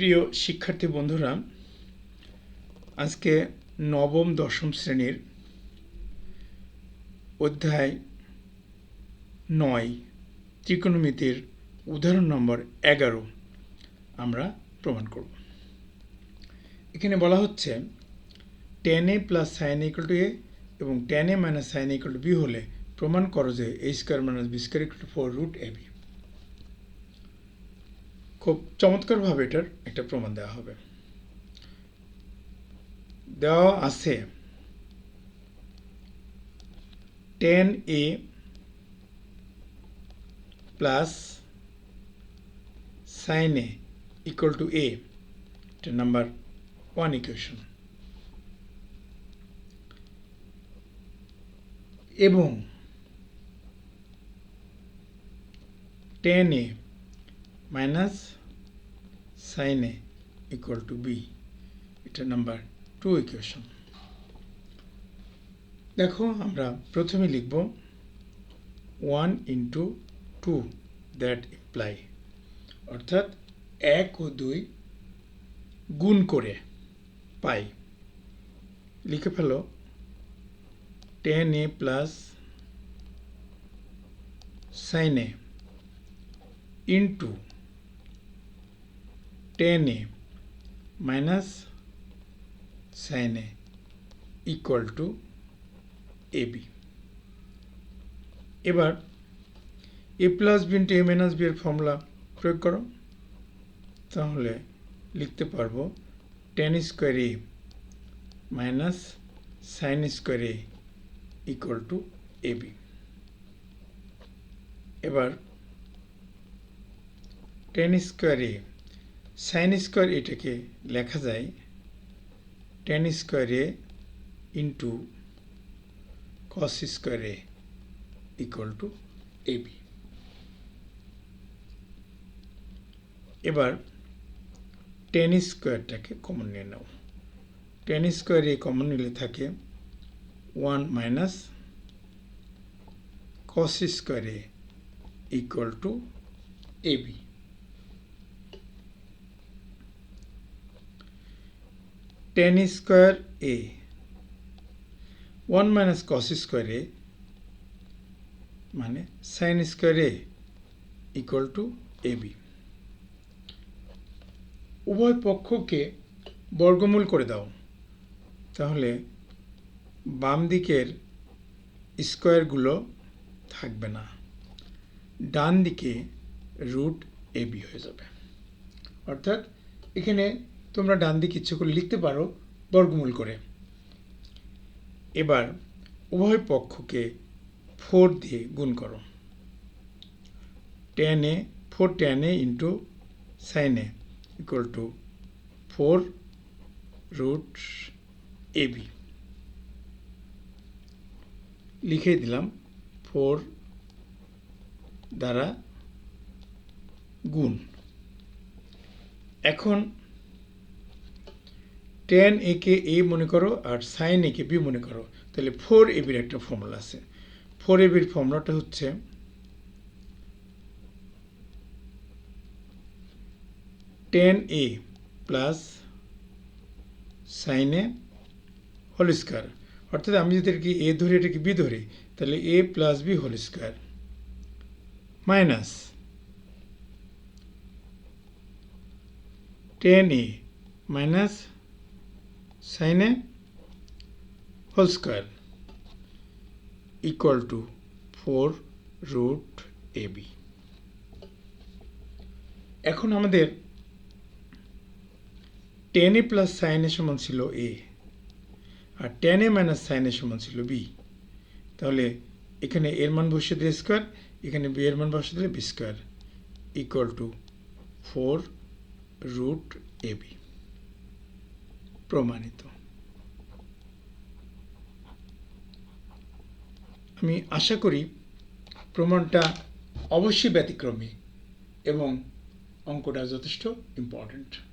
প্রিয় শিক্ষার্থী বন্ধুরা, আজকে নবম, দশম শ্রেণির অধ্যায় নয়, ত্রিকোণমিতির উদাহরণ নম্বর এগারো আমরা প্রমাণ করব। এখানে বলা হচ্ছে tan A plus sign equal to A এবং tan A minus sign equal to B হলে প্রমাণ করো যে A square minus B square equal to four root A B খুব চমৎকারভাবে এটার একটা প্রমাণ দেওয়া হবে। দেওয়া আছে tan A plus sign A equal to A এটা নাম্বার ওয়ান ইকুয়েশন এবং tan A minus sign A equal to B এটা নাম্বার টু ইকুয়েশন দেখো, আমরা প্রথমে লিখব one into two that imply অর্থাৎ এক ও দুই গুণ করে পাই। লিখে ফেলো tan A plus sign A into tan A minus sign A equal to A B এবার A plus B into A minus B এর ফর্মুলা প্রয়োগ করো। তাহলে লিখতে পারব tan square A minus sign square A equal to A B এবার tan square A sine square এটাকে লেখা যায় tan square A into cos square A equal to A B এবার টেন স্কোয়ারটাকে কমন নিয়ে নাও। টেন স্কোয়ারে কমন নিলে থাকে one minus cos square A equal to A tan square A. One minus cos square A মানে sine square A equal to A B উভয় পক্ষকে বর্গমূল করে দাও। তাহলে বাম দিকের স্কোয়ারগুলো থাকবে না। ডান দিকে রুট এ বি হয়ে যাবে। অর্থাৎ এখানে তোমরা ডান দিকে ইচ্ছে করে লিখতে পারো বর্গমূল করে। এবার উভয় পক্ষকে ফোর দিয়ে গুণ করো। Tan A four tan A into sine A equal to four root A B লিখে দিলাম ফোর দ্বারা গুণ। এখন টেন একে এ মনে করো আর সাইন একে বি মনে করো। তাহলে ফোর এবির একটা ফর্মুলা আছে। ফোর এবির ফর্মুলাটা হচ্ছে tan A plus sine whole square অর্থাৎ আমি যদি এটাকে এ ধরি, এটাকে বি ধরি, তাহলে A plus B whole square minus tan A minus sine A whole square equal to four root A B. এখন আমাদের tan A plus sine A সমান ছিল A, R tan A minus sine A সমান ছিল B. তাহলে এখানে এর মান বসিয়ে দিলে স্কোয়ার, এখানে বি এর মান বসিয়ে দিলে B square equal to four root A B. প্রমাণিত। আমি আশা করি প্রমাণটা অবশ্যই ব্যতিক্রমী এবং অঙ্কটা যথেষ্ট ইম্পর্ট্যান্ট